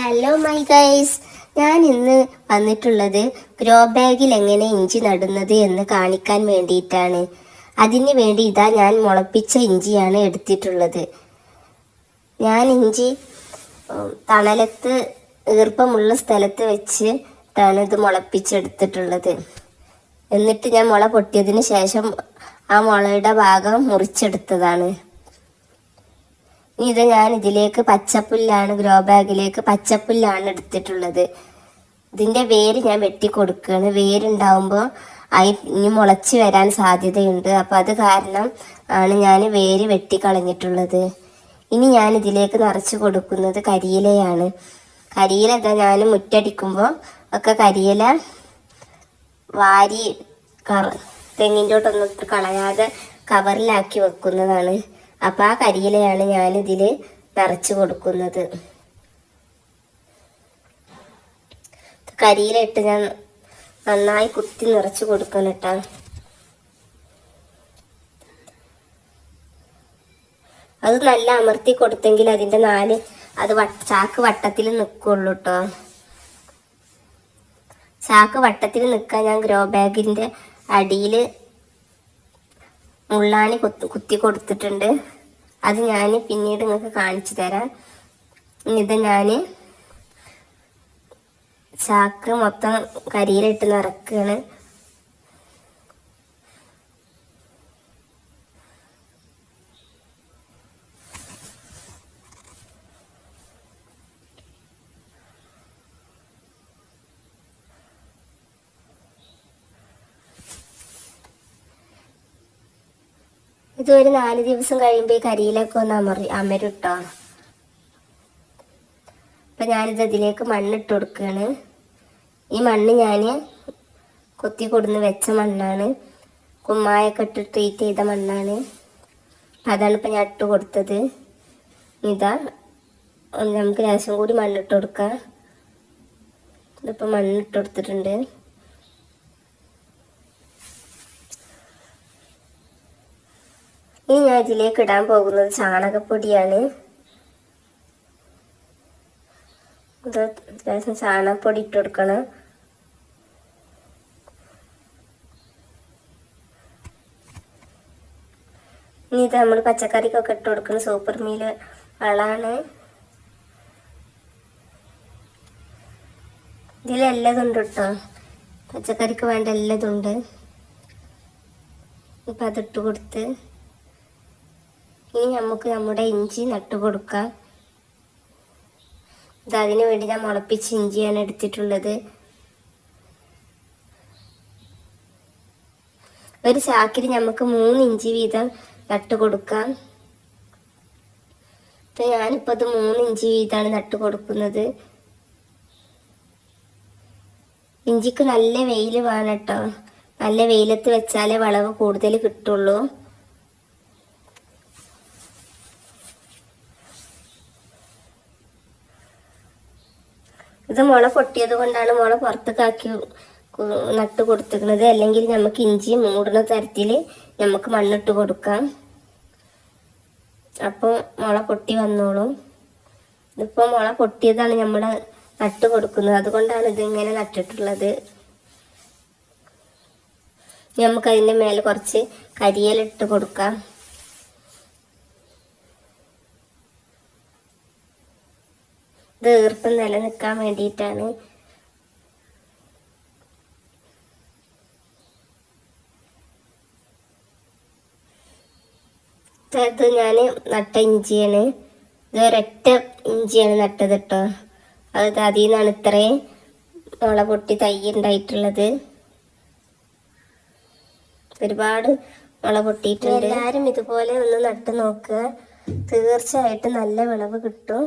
Hello my guys ഞാൻ ഇന്ന് വന്നിട്ടുള്ളത് ഗ്രോ ബാഗിൽ എങ്ങനെ ഇഞ്ചി നടുന്നത് എന്ന് കാണിക്കാൻ വേണ്ടിയിട്ടാണ്. അതിന് വേണ്ടി ഇതാ ഞാൻ മുളപ്പിച്ച ഇഞ്ചിയാണ് എടുത്തിട്ടുള്ളത്. ഞാൻ ഇഞ്ചി തണലത്ത് ഈർപ്പമുള്ള സ്ഥലത്ത് വെച്ചിട്ടാണ് ഇത് മുളപ്പിച്ചെടുത്തിട്ടുള്ളത്. എന്നിട്ട് ഞാൻ മുള പൊട്ടിയതിന് ശേഷം ആ മുളയുടെ ഭാഗം മുറിച്ചെടുത്തതാണ്. ഇനി ഇത് ഞാൻ ഇതിലേക്ക് പച്ചപ്പുല്ലാണ് ഗ്രോ ബാഗിലേക്ക് പച്ചപ്പുല്ലാണ് എടുത്തിട്ടുള്ളത്. ഇതിന്റെ വേര് ഞാൻ വെട്ടി കൊടുക്കുകയാണ് വേരുണ്ടാവുമ്പോൾ അയി ഇനി മുളച്ച് വരാൻ സാധ്യതയുണ്ട്. അപ്പം അത് കാരണം ആണ് ഞാൻ വേര് വെട്ടിക്കളഞ്ഞിട്ടുള്ളത്. ഇനി ഞാൻ ഇതിലേക്ക് നിറച്ച് കൊടുക്കുന്നത് കരിയിലയാണ്. കരിയില ഇതാ ഞാൻ മുറ്റടിക്കുമ്പോൾ ഒക്കെ കരിയില വാരി കറ തെങ്ങിന്റോട്ടൊന്നും ഇട്ട് കളയാതെ കവറിലാക്കി വെക്കുന്നതാണ്. അപ്പം ആ കരിയിലയാണ് ഞാനിതിൽ നിറച്ച് കൊടുക്കുന്നത്. കരിയില ഇട്ട് ഞാൻ നന്നായി കുത്തി നിറച്ച് കൊടുക്കണം കേട്ടോ അത് നല്ല അമർത്തി കൊടുത്തെങ്കിൽ അതിന്റെ നാല് അത് ചാക്ക് വട്ടത്തിൽ നിൽക്കുള്ളൂ കേട്ടോ ചാക്ക് വട്ടത്തിൽ നിൽക്കാൻ ഞാൻ ഗ്രോ ബാഗിന്റെ അടിയിൽ മുള്ളാണി കുത്തി കൊടുത്തിട്ടുണ്ട്. അത് ഞാൻ പിന്നീട് നിങ്ങൾക്ക് കാണിച്ചു തരാം. ഇത് ഞാൻ ചാക്ക് മൊത്തം കരിയിലിട്ട് നിറക്കുകയാണ് ഇത് ഒരു നാല് ദിവസം കഴിയുമ്പോൾ ഈ കരിയിലൊക്കെ ഒന്ന് അമറി അമരുട്ടോ. അപ്പം ഞാനിത് ഇതിലേക്ക് മണ്ണിട്ട് കൊടുക്കുകയാണ് ഈ മണ്ണ് ഞാൻ കൊത്തി കൊടുന്ന് വെച്ച മണ്ണാണ്. കുമ്മായൊക്കെ ഇട്ട് ട്രീറ്റ് ചെയ്ത മണ്ണാണ്. അതാണ് ഇപ്പം ഞാൻ ഇട്ട് കൊടുത്തത്. ഇതാ നമുക്ക് ലേശം കൂടി മണ്ണിട്ട് കൊടുക്കാം. ഇതിപ്പോൾ മണ്ണിട്ട് കൊടുത്തിട്ടുണ്ട്. ഇനി ഞാൻ ഇതിലേക്ക് ഇടാൻ പോകുന്നത് ചാണകപ്പൊടിയാണ്? ലേശം ചാണകപ്പൊടി ഇട്ട് കൊടുക്കണം. ഇനി ഇത് നമ്മൾ പച്ചക്കറിക്കൊക്കെ ഇട്ട് കൊടുക്കുന്ന സൂപ്പർ മീൽ വളമാണ്. ഇതിലെല്ലതും ഉണ്ട് കേട്ടോ. പച്ചക്കറിക്ക് വേണ്ട എല്ലാം ഉണ്ട്. ഇപ്പം അതിട്ട് കൊടുത്ത് ഇനി നമുക്ക് നമ്മുടെ ഇഞ്ചി നട്ടു കൊടുക്കാം. ഇത് അതിനു വേണ്ടി ഞാൻ മുളപ്പിച്ച് ഇഞ്ചിയാണ് എടുത്തിട്ടുള്ളത്. ഒരു ചാക്കിൽ നമുക്ക് മൂന്ന് ഇഞ്ചി വീതം നട്ടു കൊടുക്കാം. ഞാനിപ്പോ അത് മൂന്ന് ഇഞ്ചി വീതമാണ് നട്ടു കൊടുക്കുന്നത്. ഇഞ്ചിക്ക് നല്ല വെയിൽ വേണം കേട്ടോ. നല്ല വെയിലത്ത് വെച്ചാലേ വളവ് കൂടുതൽ കിട്ടുള്ളൂ. ഇത് മുള പൊട്ടിയത് കൊണ്ടാണ് മുള പുറത്തേക്കാക്കി നട്ട് കൊടുത്തിരിക്കുന്നത്. അല്ലെങ്കിൽ നമുക്ക് ഇഞ്ചി മൂടുന്ന തരത്തിൽ നമുക്ക് മണ്ണിട്ട് കൊടുക്കാം. അപ്പോൾ മുള പൊട്ടി വന്നോളും. ഇതിപ്പോൾ മുള പൊട്ടിയതാണ് നമ്മൾ നട്ട് കൊടുക്കുന്നത്. അതുകൊണ്ടാണ് ഇതിങ്ങനെ നട്ടിട്ടുള്ളത്. നമുക്കതിന്റെ മേലെ കുറച്ച് കരിയിലിട്ട് കൊടുക്കാം. ഇത് ഈർപ്പം നിലനിൽക്കാൻ വേണ്ടിയിട്ടാണ്. ഇത് ഞാൻ നട്ട ഇഞ്ചിയാണ്. ഇത് ഒരൊറ്റ ഇഞ്ചിയാണ് നട്ടത് കേട്ടോ അത് അതിൽ നിന്നാണ് ഇത്രയും മുള പൊട്ടി തൈ ഉണ്ടായിട്ടുള്ളത്. ഒരുപാട് മുള പൊട്ടിയിട്ടുണ്ട്. എല്ലാവരും ഇതുപോലെ ഒന്ന് നട്ട് നോക്കുക. തീർച്ചയായിട്ടും നല്ല വിളവ് കിട്ടും.